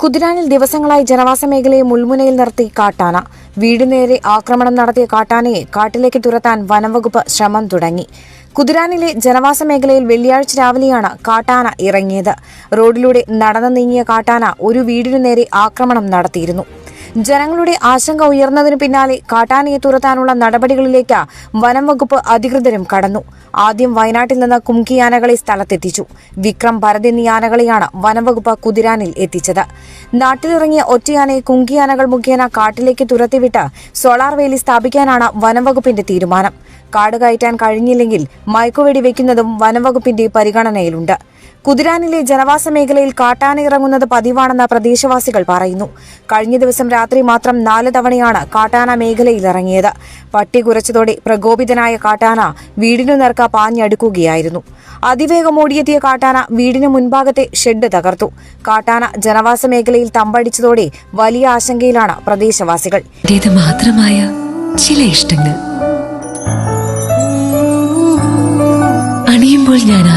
കുതിരാനിൽ ദിവസങ്ങളായി ജനവാസ മേഖലയെ മുൾമുനയിൽ നിർത്തി കാട്ടാന. വീടു നേരെ ആക്രമണം നടത്തിയ കാട്ടാനയെ കാട്ടിലേക്ക് തുരത്താൻ വനംവകുപ്പ് ശ്രമം തുടങ്ങി. കുതിരാനിലെ ജനവാസ മേഖലയിൽ വെള്ളിയാഴ്ച രാവിലെയാണ് കാട്ടാന ഇറങ്ങിയത്. റോഡിലൂടെ നടന്നു നീങ്ങിയ കാട്ടാന ഒരു വീടിനു നേരെ ആക്രമണം നടത്തിയിരുന്നു. ജനങ്ങളുടെ ആശങ്ക ഉയർന്നതിന് പിന്നാലെ കാട്ടാനയെ തുരത്താനുള്ള നടപടികളിലേക്ക് വനം വകുപ്പ് അധികൃതരും കടന്നു. ആദ്യം വയനാട്ടിൽ നിന്ന് കുംകിയാനകളെ സ്ഥലത്തെത്തിച്ചു. വിക്രം ഭരത് എന്നീ ആനകളെയാണ് വനംവകുപ്പ് കുതിരാനിൽ എത്തിച്ചത്. നാട്ടിലിറങ്ങിയ ഒറ്റയാനയെ കുങ്കിയാനകൾ മുഖേന കാട്ടിലേക്ക് തുരത്തിവിട്ട് സോളാർ വേലി സ്ഥാപിക്കാനാണ് വനംവകുപ്പിന്റെ തീരുമാനം. കാട് കയറ്റാൻ കഴിഞ്ഞില്ലെങ്കിൽ മയക്കുവെടി വെക്കുന്നതും വനംവകുപ്പിന്റെ പരിഗണനയിലുണ്ട്. കുതിരാനിലെ ജനവാസ മേഖലയിൽ കാട്ടാന ഇറങ്ങുന്നത് പതിവാണെന്ന് പ്രദേശവാസികൾ പറയുന്നു. കഴിഞ്ഞ ദിവസം രാത്രി മാത്രം നാല് തവണയാണ് കാട്ടാന മേഖലയിൽ ഇറങ്ങിയത്. പട്ടി കുറച്ചതോടെ പ്രകോപിതനായ കാട്ടാന വീടിനു നേർക്ക പാഞ്ഞടുക്കുകയായിരുന്നു. അതിവേഗം ഓടിയെത്തിയ കാട്ടാന വീടിനു മുൻഭാഗത്തെ ഷെഡ് തകർത്തു. കാട്ടാന ജനവാസ മേഖലയിൽ തമ്പടിച്ചതോടെ വലിയ ആശങ്കയിലാണ് പ്രദേശവാസികൾ. ചില ഇഷ്ടങ്ങൾ.